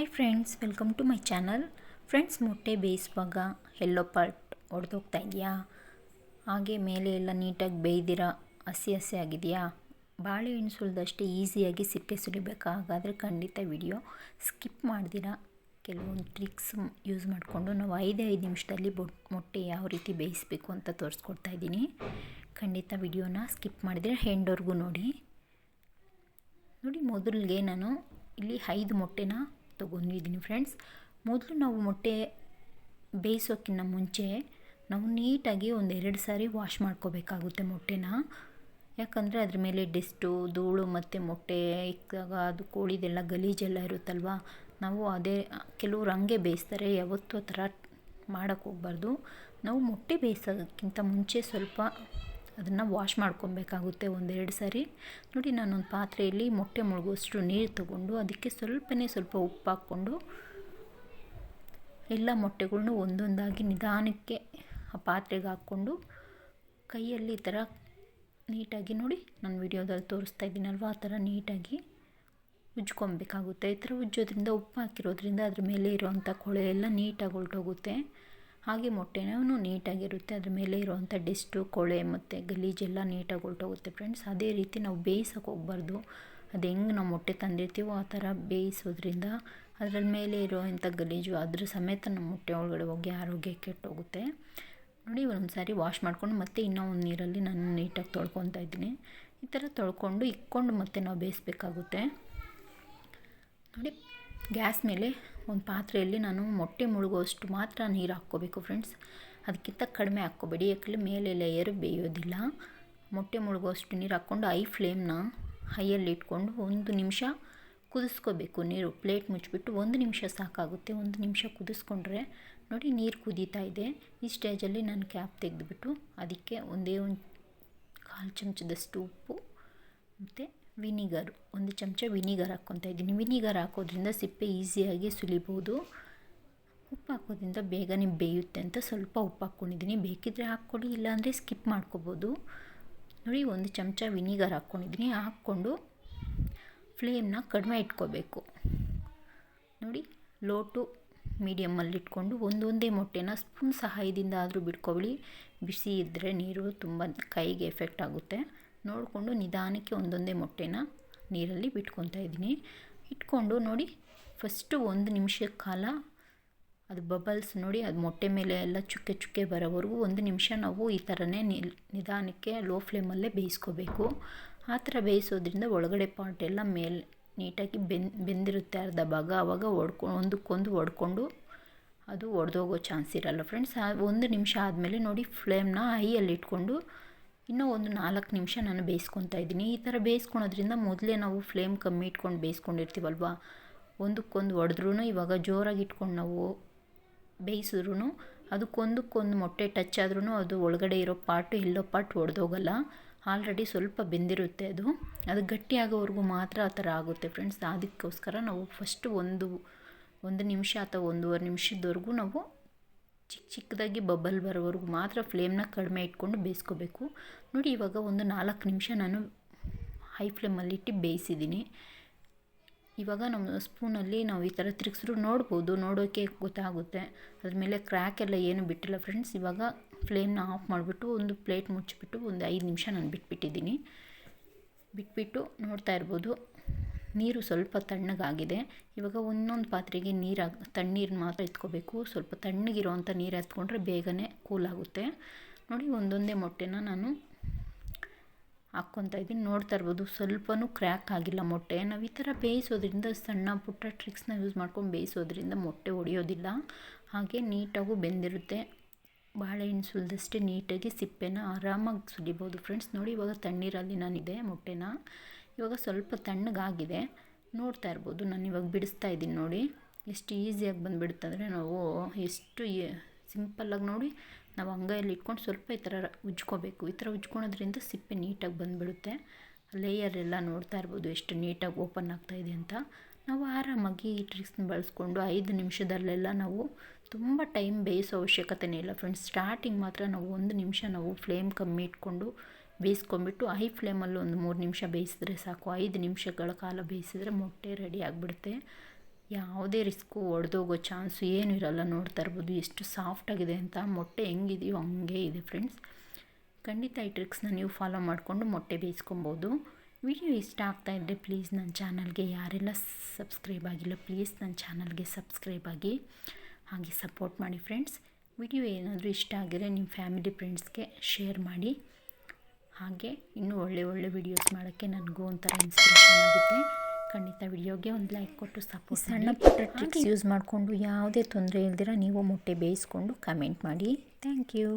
Hi friends welcome to my channel friends ಮೊಟ್ಟೆ ಬೇಯಿಸುವಾಗ ಎಲ್ಲೋ part ಒಡೆದೋಗ್ತಾ ಇದೆಯಾ? ಹಾಗೆ ಮೇಲೆ ಎಲ್ಲ ನೀಟಾಗಿ ಬೇಯ್ದಿರಾ? ಹಸಿ ಹಸಿ ಆಗಿದೆಯಾ? ಬಾಳೆಹಣ್ಣು ಸುಲಿದಷ್ಟೇ ಈಸಿಯಾಗಿ ಸಿಪ್ಪೆ ಸುಲಿಬೇಕಾ ಹಾಗಾದರೆ ಖಂಡಿತ ವಿಡಿಯೋ ಸ್ಕಿಪ್ ಮಾಡ್ದಿರ? ಕೆಲವೊಂದು ಟ್ರಿಕ್ಸ್ ಯೂಸ್ ಮಾಡಿಕೊಂಡು ನಾವು ಐದೇ ಐದು ನಿಮಿಷದಲ್ಲಿ ಮೊಟ್ಟೆ ಯಾವ ರೀತಿ ಬೇಯಿಸಬೇಕು ಅಂತ ತೋರಿಸ್ಕೊಡ್ತಾ ಇದ್ದೀನಿ. ಖಂಡಿತ ವಿಡಿಯೋನ ಸ್ಕಿಪ್ ಮಾಡಿದರೆ ಹೆಂಡೋರ್ಗೂ ನೋಡಿ. ನೋಡಿ ಮೊದಲಿಗೆ ನಾನು ಇಲ್ಲಿ ಐದು ಮೊಟ್ಟೆನ ತೊಗೊಂಡಿದ್ದೀನಿ ಫ್ರೆಂಡ್ಸ್ ಮೊದಲು ನಾವು ಮೊಟ್ಟೆ ಬೇಯಿಸೋಕ್ಕಿಂತ ಮುಂಚೆ ನಾವು ನೀಟಾಗಿ ಒಂದೆರಡು ಸಾರಿ ವಾಶ್ ಮಾಡ್ಕೋಬೇಕಾಗುತ್ತೆ ಮೊಟ್ಟೆನ. ಯಾಕಂದರೆ ಅದ್ರ ಮೇಲೆ ಡಿಸ್ಟು ಧೂಳು ಮತ್ತು ಮೊಟ್ಟೆ ಇಕ್ಕಾಗ ಅದು ಕೋಳಿದೆಲ್ಲ ಗಲೀಜೆಲ್ಲ ಇರುತ್ತಲ್ವ, ನಾವು ಅದೇ, ಕೆಲವ್ರು ಹಂಗೆ ಬೇಯಿಸ್ತಾರೆ, ಯಾವತ್ತೂ ಆ ಥರ ಮಾಡೋಕ್ಕೆ ಹೋಗ್ಬಾರ್ದು. ನಾವು ಮೊಟ್ಟೆ ಬೇಯಿಸೋದಕ್ಕಿಂತ ಮುಂಚೆ ಸ್ವಲ್ಪ ಅದನ್ನು ವಾಶ್ ಮಾಡ್ಕೊಬೇಕಾಗುತ್ತೆ ಒಂದೆರಡು ಸಾರಿ. ನೋಡಿ ನಾನೊಂದು ಪಾತ್ರೆಯಲ್ಲಿ ಮೊಟ್ಟೆ ಮುಳುಗುವಷ್ಟು ನೀರು ತಗೊಂಡು ಅದಕ್ಕೆ ಸ್ವಲ್ಪನೇ ಸ್ವಲ್ಪ ಉಪ್ಪು ಹಾಕ್ಕೊಂಡು ಎಲ್ಲ ಮೊಟ್ಟೆಗಳ್ನು ಒಂದೊಂದಾಗಿ ನಿಧಾನಕ್ಕೆ ಆ ಪಾತ್ರೆಗೆ ಹಾಕ್ಕೊಂಡು ಕೈಯಲ್ಲಿ ಈ ಥರ ನೀಟಾಗಿ ನೋಡಿ ನಾನು ವಿಡಿಯೋದಲ್ಲಿ ತೋರಿಸ್ತಾ ಇದ್ದೀನಲ್ವ ಆ ಥರ ನೀಟಾಗಿ ಉಜ್ಕೊಬೇಕಾಗುತ್ತೆ ಈ ಥರ ಉಜ್ಜೋದ್ರಿಂದ ಉಪ್ಪು ಹಾಕಿರೋದ್ರಿಂದ ಅದ್ರ ಮೇಲೆ ಇರೋವಂಥ ಕೊಳೆ ಎಲ್ಲ ನೀಟಾಗಿ ಹೊಲ್ಟೋಗುತ್ತೆ ಹಾಗೆ ಮೊಟ್ಟೆನೂ ನೀಟಾಗಿರುತ್ತೆ. ಅದ್ರ ಮೇಲೆ ಇರುವಂಥ ಡಿಸ್ಟು ಕೊಳೆ ಮತ್ತು ಗಲೀಜೆಲ್ಲ ನೀಟಾಗಿ ಹೊಲ್ಟೋಗುತ್ತೆ ಫ್ರೆಂಡ್ಸ್ ಅದೇ ರೀತಿ ನಾವು ಬೇಯಿಸೋಕೆ ಹೋಗ್ಬಾರ್ದು. ಅದು ಹೆಂಗೆ ನಾವು ಮೊಟ್ಟೆ ತಂದಿರ್ತೀವೋ ಆ ಥರ ಬೇಯಿಸೋದ್ರಿಂದ ಅದ್ರ ಮೇಲೆ ಇರೋವಂಥ ಗಲೀಜು ಅದ್ರ ಸಮೇತ ನಮ್ಮ ಮೊಟ್ಟೆ ಒಳಗಡೆ ಹೋಗಿ ಆರೋಗ್ಯ ಕೆಟ್ಟೋಗುತ್ತೆ. ನೋಡಿ ಒಂದು ಸಾರಿ ವಾಶ್ ಮಾಡ್ಕೊಂಡು ಮತ್ತೆ ಇನ್ನೂ ಒಂದು ನೀರಲ್ಲಿ ನಾನು ನೀಟಾಗಿ ತೊಳ್ಕೊತಾ ಇದ್ದೀನಿ. ಈ ಥರ ತೊಳ್ಕೊಂಡು ಇಕ್ಕೊಂಡು ಮತ್ತೆ ನಾವು ಬೇಯಿಸ್ಬೇಕಾಗುತ್ತೆ. ನೋಡಿ, ಗ್ಯಾಸ್ ಮೇಲೆ ಒಂದು ಪಾತ್ರೆಯಲ್ಲಿ ನಾನು ಮೊಟ್ಟೆ ಮುಳುಗುವಷ್ಟು ಮಾತ್ರ ನೀರು ಹಾಕ್ಕೋಬೇಕು ಫ್ರೆಂಡ್ಸ್. ಅದಕ್ಕಿಂತ ಕಡಿಮೆ ಹಾಕ್ಕೋಬೇಡಿ, ಯಾಕಂದರೆ ಮೇಲೆ ಲೇಯರ್ ಬೇಯೋದಿಲ್ಲ. ಮೊಟ್ಟೆ ಮುಳುಗುವಷ್ಟು ನೀರು ಹಾಕ್ಕೊಂಡು ಐ ಫ್ಲೇಮ್ನ ಹೈಯಲ್ಲಿ ಇಟ್ಕೊಂಡು ಒಂದು ನಿಮಿಷ ಕುದಿಸ್ಕೋಬೇಕು ನೀರು. ಪ್ಲೇಟ್ ಮುಚ್ಚಿಬಿಟ್ಟು ಒಂದು ನಿಮಿಷ ಸಾಕಾಗುತ್ತೆ. ಒಂದು ನಿಮಿಷ ಕುದಿಸ್ಕೊಂಡ್ರೆ ನೋಡಿ ನೀರು ಕುದೀತಾ ಇದೆ. ಈ ಸ್ಟೇಜಲ್ಲಿ ನಾನು ಕ್ಯಾಪ್ ತೆಗೆದುಬಿಟ್ಟು ಅದಕ್ಕೆ ಒಂದೇ ಒಂದು ಕಾಲು ಚಮಚದಷ್ಟು ಉಪ್ಪು ಮತ್ತು ವಿನಿಗರ್, ಒಂದು ಚಮಚ ವಿನಿಗರ್ ಹಾಕ್ಕೊತಾ ಇದ್ದೀನಿ. ವಿನಿಗರ್ ಹಾಕೋದ್ರಿಂದ ಸಿಪ್ಪೆ ಈಸಿಯಾಗಿ ಸುಲಿಬೋದು. ಉಪ್ಪು ಹಾಕೋದ್ರಿಂದ ಬೇಗನೆ ಬೇಯುತ್ತೆ ಅಂತ ಸ್ವಲ್ಪ ಉಪ್ಪು ಹಾಕ್ಕೊಂಡಿದ್ದೀನಿ ಬೇಕಿದ್ದರೆ ಹಾಕ್ಕೊಳ್ಳಿ, ಇಲ್ಲಾಂದರೆ ಸ್ಕಿಪ್ ಮಾಡ್ಕೋಬೋದು. ನೋಡಿ, ಒಂದು ಚಮಚ ವಿನಿಗರ್ ಹಾಕ್ಕೊಂಡಿದ್ದೀನಿ. ಹಾಕ್ಕೊಂಡು ಫ್ಲೇಮ್ನ ಕಡಿಮೆ ಇಟ್ಕೋಬೇಕು. ನೋಡಿ, ಲೋ ಟು ಮೀಡಿಯಮ್ಮಲ್ಲಿ ಇಟ್ಕೊಂಡು ಒಂದೊಂದೇ ಮೊಟ್ಟೆನ ಸ್ಪೂನ್ ಸಹಾಯದಿಂದ ಆದರೂ ಬಿಟ್ಕೊಳ್ಳಿ ಬಿಸಿ ಇದ್ದರೆ ನೀರು ತುಂಬ ಕೈಗೆ ಎಫೆಕ್ಟ್ ಆಗುತ್ತೆ. ನೋಡಿಕೊಂಡು ನಿಧಾನಕ್ಕೆ ಒಂದೊಂದೇ ಮೊಟ್ಟೆನ ನೀರಲ್ಲಿ ಬಿಟ್ಕೊತಾ ಇದ್ದೀನಿ. ಇಟ್ಕೊಂಡು ನೋಡಿ ಫಸ್ಟು ಒಂದು ನಿಮಿಷ ಕಾಲ ಅದು ಬಬಲ್ಸ್ ನೋಡಿ, ಅದು ಮೊಟ್ಟೆ ಮೇಲೆ ಎಲ್ಲ ಚುಕ್ಕೆ ಚುಕ್ಕೆ ಬರೋವರೆಗೂ ಒಂದು ನಿಮಿಷ ನಾವು ಈ ಥರನೇ ನಿಲ್, ನಿಧಾನಕ್ಕೆ ಲೋ ಫ್ಲೇಮಲ್ಲೇ ಬೇಯಿಸ್ಕೋಬೇಕು. ಆ ಥರ ಬೇಯಿಸೋದ್ರಿಂದ ಒಳಗಡೆ ಪಾರ್ಟ್ ಎಲ್ಲ ಮೇಲೆ, ನೀಟಾಗಿ ಬೆನ್, ಬೆಂದಿರುತ್ತೆ ಅರ್ಧ ಭಾಗ. ಆವಾಗ ಒಡ್ಕೊಂಡು ಒಂದಕ್ಕೊಂದು ಒಡ್ಕೊಂಡು ಅದು ಒಡೆದೋಗೋ ಚಾನ್ಸ್ ಇರಲ್ಲ ಫ್ರೆಂಡ್ಸ್ ಒಂದು ನಿಮಿಷ ಆದಮೇಲೆ ನೋಡಿ ಫ್ಲೇಮ್ನ ಹೈಯಲ್ಲಿ ಇಟ್ಕೊಂಡು ಇನ್ನೂ ಒಂದು ನಾಲ್ಕು ನಿಮಿಷ ನಾನು ಬೇಯಿಸ್ಕೊತಾ ಇದ್ದೀನಿ. ಈ ಥರ ಬೇಯಿಸ್ಕೊಳೋದ್ರಿಂದ ಮೊದಲೇ ನಾವು ಫ್ಲೇಮ್ ಕಮ್ಮಿ ಇಟ್ಕೊಂಡು ಬೇಯಿಸ್ಕೊಂಡಿರ್ತೀವಲ್ವ? ಒಂದಕ್ಕೊಂದು ಒಡೆದ್ರೂ ಇವಾಗ ಜೋರಾಗಿ ಇಟ್ಕೊಂಡು ನಾವು ಬೇಯಿಸಿದ್ರೂ ಅದಕ್ಕೊಂದಕ್ಕೊಂದು ಮೊಟ್ಟೆ ಟಚ್ ಆದ್ರೂ ಅದು ಒಳಗಡೆ ಇರೋ ಪಾರ್ಟು ಎಲ್ಲೋ ಪಾರ್ಟ್ ಒಡೆದೋಗಲ್ಲ. ಆಲ್ರೆಡಿ ಸ್ವಲ್ಪ ಬೆಂದಿರುತ್ತೆ ಅದು. ಅದು ಗಟ್ಟಿಯಾಗೋವರೆಗೂ ಮಾತ್ರ ಆ ಥರ ಆಗುತ್ತೆ ಫ್ರೆಂಡ್ಸ್ ಅದಕ್ಕೋಸ್ಕರ ನಾವು ಫಸ್ಟ್ ಒಂದು ಒಂದು ನಿಮಿಷ ಅಥವಾ ಒಂದೂವರೆ ನಿಮಿಷದವರೆಗೂ ನಾವು ಚಿಕ್ಕ ಚಿಕ್ಕದಾಗಿ ಬಬ್ಬಲ್ ಬರೋವರೆಗೂ ಮಾತ್ರ ಫ್ಲೇಮ್ನ ಕಡಿಮೆ ಇಟ್ಕೊಂಡು ಬೇಯಿಸ್ಕೋಬೇಕು. ನೋಡಿ, ಇವಾಗ ಒಂದು ನಾಲ್ಕು ನಿಮಿಷ ನಾನು ಹೈ ಫ್ಲೇಮಲ್ಲಿಟ್ಟು ಬೇಯಿಸಿದ್ದೀನಿ. ಇವಾಗ ನಮ್ಮ ಸ್ಪೂನಲ್ಲಿ ನಾವು ಈ ಥರ ತಿರುಗಿಸ್ರು ನೋಡ್ಬೋದು ನೋಡೋಕ್ಕೆ ಗೊತ್ತಾಗುತ್ತೆ. ಅದ್ರ ಮೇಲೆ ಕ್ರ್ಯಾಕ್ ಎಲ್ಲ ಏನು ಬಿಟ್ಟಿಲ್ಲ ಫ್ರೆಂಡ್ಸ್ ಇವಾಗ ಫ್ಲೇಮ್ನ ಆಫ್ ಮಾಡಿಬಿಟ್ಟು ಒಂದು ಪ್ಲೇಟ್ ಮುಚ್ಚಿಬಿಟ್ಟು ಒಂದು ಐದು ನಿಮಿಷ ನಾನು ಬಿಟ್ಬಿಟ್ಟಿದ್ದೀನಿ. ಬಿಟ್ಬಿಟ್ಟು ನೋಡ್ತಾ ಇರ್ಬೋದು. ನೀರು ಸ್ವಲ್ಪ ತಣ್ಣಗಾಗಿದೆ. ಇವಾಗ ಒಂದೊಂದು ಪಾತ್ರೆಗೆ ನೀರು, ತಣ್ಣೀರು ಮಾತ್ರ ಎತ್ಕೋಬೇಕು. ಸ್ವಲ್ಪ ತಣ್ಣಗಿರೋವಂಥ ನೀರು ಎತ್ಕೊಂಡ್ರೆ ಬೇಗನೆ ಕೂಲಾಗುತ್ತೆ ನೋಡಿ, ಒಂದೊಂದೇ ಮೊಟ್ಟೆನ ನಾನು ಹಾಕ್ಕೊತಾ ಇದ್ದೀನಿ. ನೋಡ್ತಾ ಇರ್ಬೋದು, ಸ್ವಲ್ಪನೂ ಕ್ರ್ಯಾಕ್ ಆಗಿಲ್ಲ ಮೊಟ್ಟೆ. ನಾವು ಈ ಥರ ಬೇಯಿಸೋದ್ರಿಂದ ಸಣ್ಣ ಪುಟ್ಟ ಟ್ರಿಕ್ಸ್ನ ಯೂಸ್ ಮಾಡ್ಕೊಂಡು ಬೇಯಿಸೋದ್ರಿಂದ ಮೊಟ್ಟೆ ಒಡೆಯೋದಿಲ್ಲ. ಹಾಗೆ ನೀಟಾಗೂ ಬೆಂದಿರುತ್ತೆ. ಬಾಳೆಹಣ್ಣು ಸುಲಿದಷ್ಟೇ ನೀಟಾಗಿ ಸಿಪ್ಪೆನ ಆರಾಮಾಗಿ ಸುಲಿಬೋದು. ಫ್ರೆಂಡ್ಸ್ ನೋಡಿ, ಇವಾಗ ತಣ್ಣೀರಲ್ಲಿ ನಾನಿದೆ ಮೊಟ್ಟೆನ. ಇವಾಗ ಸ್ವಲ್ಪ ತಣ್ಣಗಾಗಿದೆ. ನೋಡ್ತಾ ಇರ್ಬೋದು. ನಾನು ಇವಾಗ ಬಿಡಿಸ್ತಾ ಇದ್ದೀನಿ ನೋಡಿ. ಎಷ್ಟು ಈಸಿಯಾಗಿ ಬಂದುಬಿಡುತ್ತಂದರೆ ನಾವು ಎಷ್ಟು ಸಿಂಪಲ್ಲಾಗಿ ನೋಡಿ ನಾವು ಅಂಗೈಯಲ್ಲಿ ಇಟ್ಕೊಂಡು ಸ್ವಲ್ಪ ಈ ಥರ ಉಜ್ಕೋಬೇಕು. ಈ ಥರ ಉಜ್ಕೊಳೋದ್ರಿಂದ ಸಿಪ್ಪೆ ನೀಟಾಗಿ ಬಂದುಬಿಡುತ್ತೆ. ಲೇಯರ್ ಎಲ್ಲ ನೋಡ್ತಾ ಇರ್ಬೋದು ಎಷ್ಟು ನೀಟಾಗಿ ಓಪನ್ ಆಗ್ತಾಯಿದೆ ಅಂತ. ನಾವು ಆರಾಮಾಗಿ ಈ ಟ್ರಿಕ್ಸ್ನ ಬಳಸ್ಕೊಂಡು ಐದು ನಿಮಿಷದಲ್ಲೆಲ್ಲ ನಾವು ತುಂಬ ಟೈಮ್ ಬೇಯಿಸೋ ಅವಶ್ಯಕತೆನೇ ಇಲ್ಲ. ಫ್ರೆಂಡ್ಸ್, ಸ್ಟಾರ್ಟಿಂಗ್ ಮಾತ್ರ ನಾವು ಒಂದು ನಿಮಿಷ ನಾವು ಫ್ಲೇಮ್ ಕಮ್ಮಿ ಇಟ್ಕೊಂಡು ಬೇಯಿಸ್ಕೊಂಬಿಟ್ಟು ಹೈ ಫ್ಲೇಮಲ್ಲಿ ಒಂದು ಮೂರು ನಿಮಿಷ ಬೇಯಿಸಿದ್ರೆ ಸಾಕು. ಐದು ನಿಮಿಷಗಳ ಕಾಲ ಬೇಯಿಸಿದ್ರೆ ಮೊಟ್ಟೆ ರೆಡಿ ಆಗಿಬಿಡುತ್ತೆ. ಯಾವುದೇ ರಿಸ್ಕು ಒಡೆದೋಗೋ ಚಾನ್ಸು ಏನೂ ಇರಲ್ಲ. ನೋಡ್ತಾ ಇರ್ಬೋದು ಎಷ್ಟು ಸಾಫ್ಟಾಗಿದೆ ಅಂತ. ಮೊಟ್ಟೆ ಹೆಂಗಿದೆಯೋ ಹಂಗೆ ಇದೆ ಫ್ರೆಂಡ್ಸ್. ಖಂಡಿತ ಈ ಟ್ರಿಕ್ಸ್ನ ನೀವು ಫಾಲೋ ಮಾಡಿಕೊಂಡು ಮೊಟ್ಟೆ ಬೇಯಿಸ್ಕೊಬೋದು. ವಿಡಿಯೋ ಇಷ್ಟ ಆಗ್ತಾ ಇದ್ದರೆ ಪ್ಲೀಸ್ ನನ್ನ ಚಾನಲ್ಗೆ ಯಾರೆಲ್ಲ ಸಬ್ಸ್ಕ್ರೈಬ್ ಆಗಿಲ್ಲ ಪ್ಲೀಸ್ ನನ್ನ ಚಾನಲ್ಗೆ ಸಬ್ಸ್ಕ್ರೈಬ್ ಆಗಿ. ಹಾಗೆ ಸಪೋರ್ಟ್ ಮಾಡಿ ಫ್ರೆಂಡ್ಸ್. ವಿಡಿಯೋ ಏನಾದರೂ ಇಷ್ಟ ಆಗಿದ್ರೆ ನಿಮ್ಮ ಫ್ಯಾಮಿಲಿ ಫ್ರೆಂಡ್ಸ್ಗೆ ಶೇರ್ ಮಾಡಿ. ಹಾಗೆ ಇನ್ನೂ ಒಳ್ಳೆ ಒಳ್ಳೆ ವಿಡಿಯೋಸ್ ಮಾಡೋಕ್ಕೆ ನನಗೂ ಒಂಥರ ಇನ್ಸ್ಪಿರೇಷನ್ ಆಗುತ್ತೆ. ಖಂಡಿತ ವಿಡಿಯೋಗೆ ಒಂದು ಲೈಕ್ ಕೊಟ್ಟು ಸಪೋರ್ಟ್ ಸಣ್ಣ ಪುಟ್ಟ ಟ್ರಿಕ್ಸ್ ಯೂಸ್ ಮಾಡಿಕೊಂಡು ಯಾವುದೇ ತೊಂದರೆ ಇಲ್ದಿರ ನೀವು ಮೊಟ್ಟೆ ಬೇಯಿಸ್ಕೊಂಡು ಕಮೆಂಟ್ ಮಾಡಿ. Thank you